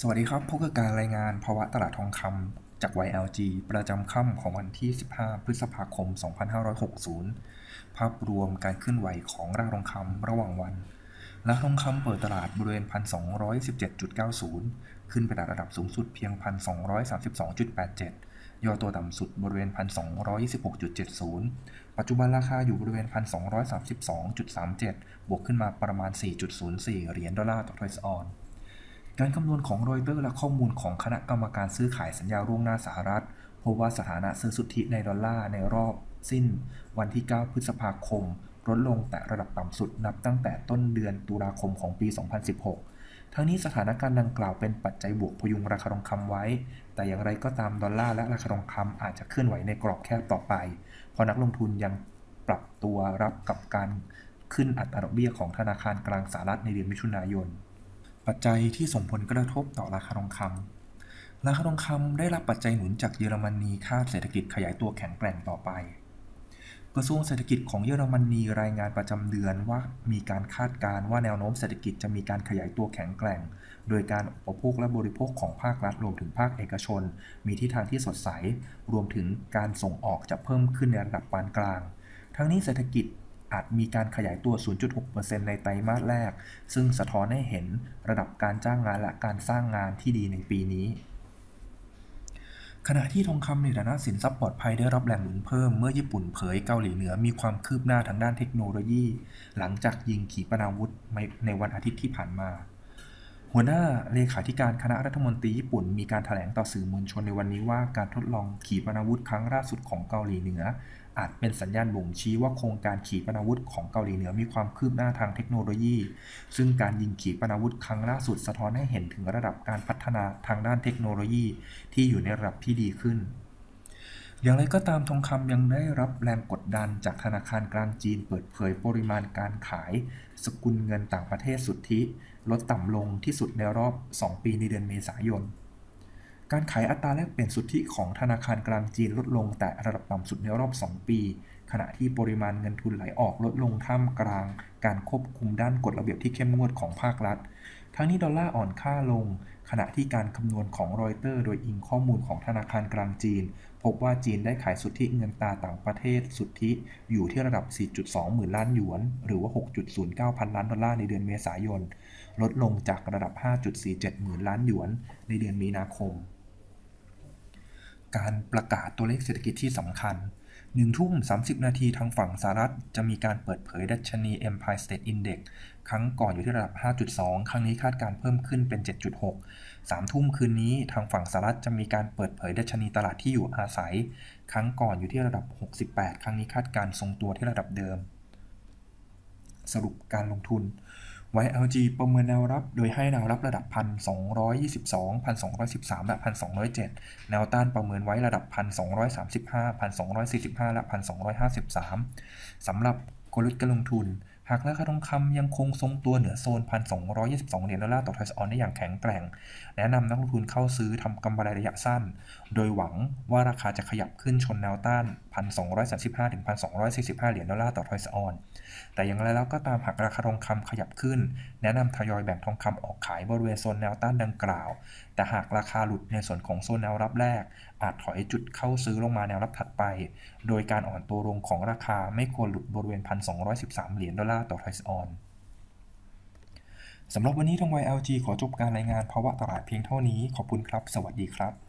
สวัสดีครับพบกับการรายงานภาวะตลาดทองคำจาก YLG ประจำค่ำของวันที่ 15 พฤษภาคม 2560 ภาพรวมการเคลื่อนไหวของราคาทองคำระหว่างวัน ราคาทองคำเปิดตลาดบริเวณ 1,217.90 ขึ้นไปดัระดับสูงสุดเพียง 1,232.87 ย่อตัวต่ำสุดบริเวณ 1,226.70 ปัจจุบันราคาอยู่บริเวณ 1,232.37 บวกขึ้นมาประมาณ 4.04 เหรียญดอลลาร์ต่อทอยส์ออน การคำนวณของรอยเตอร์และข้อมูลของคณะกรรมการซื้อขายสัญญาร่วงหน้าสหรัฐพบว่าสถานะซื้อสุทธิในดอลลาร์ในรอบสิ้น วันที่ 9 พฤษภาคมลดลงแต่ระดับต่ำสุดนับตั้งแต่ต้นเดือนตุลาคมของปี 2016 ทั้งนี้สถานการณ์ดังกล่าวเป็นปัจจัยบวกพยุงราคาทองคำไว้ แต่อย่างไรก็ตามดอลลาร์และราคาทองคำอาจจะเคลื่อนไหวในกรอบแคบต่อไป เพราะนักลงทุนยังปรับตัวรับกับการขึ้นอัตราดอกเบี้ยของธนาคารกลางสหรัฐในเดือนมิถุนายน ปัจจัยที่ส่งผลกระทบต่อราคาทองคำราคาทองคำได้รับปัจจัยหนุนจากเยอรมนีคาดเศรษฐกิจขยายตัวแข็งแกร่งต่อไป กระทรวงเศรษฐกิจของเยอรมนีรายงานประจำเดือนว่ามีการคาดการณ์ว่าแนวโน้มเศรษฐกิจจะมีการขยายตัวแข็งแกร่ง โดยการอุปโภคและบริโภคของภาครัฐรวมถึงภาคเอกชน มีทิศทางที่สดใส รวมถึงการส่งออกจะเพิ่มขึ้นในระดับปานกลาง ทั้งนี้เศรษฐกิจ อาจมีการขยายตัว 0.6%ในไตรมาสแรก ซึ่งสะท้อนให้เห็นระดับการจ้างงานและการสร้างงานที่ดีในปีนี้ขณะที่ทองคำในฐานะสินทรัพย์ปลอดภัยได้รับแรงหนุนเพิ่มเมื่อญี่ปุ่นเผยเกาหลีเหนือมีความคืบหน้าทางด้านเทคโนโลยี หลังจากยิงขีปนาวุธในวันอาทิตย์ที่ผ่านมา หัวหน้าเลขาธิการคณะรัฐมนตรีญี่ปุ่นมีการถแถลงต่อสื่อมวลชนในวันนี้ว่าการทดลองขีปนาวุธครั้งล่าสุดของเกาหลีเหนือ อาจเป็นสัญญาณบ่งชี้ว่าโครงการขีปนาวุธของเกาหลีเหนือมีความคืบหน้าทางเทคโนโลยี ซึ่งการยิงขีปนาวุธครั้งล่าสุดสะท้อนให้เห็นถึงระดับการพัฒนาทางด้านเทคโนโลยี ที่อยู่ในระดับที่ดีขึ้น อย่างไรก็ตามทองคำยังได้รับแรงกดดันจากธนาคารกลางจีนเปิดเผยปริมาณการขาย สกุลเงินต่างประเทศสุทธิ ลดต่ำลงที่สุดในรอบ 2 ปีในเดือนเมษายน การขายอัตราแลกเปลี่ยนสุทธิของธนาคารกลางจีนลดลงแต่ระดับต่ำสุดในรอบ 2 ปี ขณะที่ปริมาณเงินทุนไหลออกลดลงท่ามกลาง การควบคุมด้านกฎระเบียบที่เข้มงวดของภาครัฐ ทั้งนี้ดอลลาร์อ่อนค่าลง ขณะที่การคำนวณของรอยเตอร์ โดยอิงข้อมูลของธนาคารกลางจีน พบว่าจีนได้ขายสุทธิเงินตาต่างประเทศสุทธิอยู่ที่ระดับ 4.2 หมื่นล้านหยวน หรือว่า 6.09 พันล้านดอลลาร์ในเดือนเมษายน ลดลงจากระดับ 5.47 หมื่นล้านหยวน ในเดือนมีนาคม การประกาศตัวเลขเศรษฐกิจที่สำคัญ1ทุ่ม 30 นาทีทางฝั่งสหรัฐ จะมีการเปิดเผยดัชนี Empire State Index ครั้งก่อนอยู่ที่ระดับ 5.2 ครั้งนี้คาดการเพิ่มขึ้นเป็น 7.6 3 ทุ่มคืนนี้ทางฝั่งสหรัฐจะมีการเปิดเผยดัชนีตลาดที่อยู่อาศัย ครั้งก่อนอยู่ที่ระดับ 68 ครั้งนี้คาดการทรงตัวที่ระดับเดิม สรุปการลงทุน YLG ประเมินแนวรับ โดยให้แนวรับระดับ 1,222 1,213 และ 1,207 แนวต้านประเมินไว้ระดับ 1,235 1,245 และ 1,253 สำหรับกลยุทธ์การลงทุน หากราคาทองคำยังคงทรงตัวเหนือโซน 1,222 เหรียญดอลลาร์ต่อทอยส์ออนได้อย่างแข็งแกร่ง แนะนำนักลงทุนเข้าซื้อทำกำไรระยะสั้น โดยหวังว่าราคาจะขยับขึ้นชนแนวต้าน 1,235-1,245 เหรียญดอลลาร์ต่อทอยส์ออน แต่อย่างไรแล้วก็ตามหากราคาทองคำขยับขึ้น แนะนำทยอยแบ่งทองคำออกขายบริเวณโซนแนวต้านดังกล่าว แต่หากราคาหลุดในส่วนของโซนแนวรับแรก อาจถอยจุดเข้าซื้อลงมาแนวรับถัดไป โดยการอ่อนตัวลงของราคาไม่ควรหลุดบริเวณ 1,213 เหรียญดอลลาร์ต่อทอยส์ออนสำหรับวันนี้ทาง YLG ขอจบการรายงานภาวะตลาดเพียงเท่านี้ ขอบคุณครับ สวัสดีครับ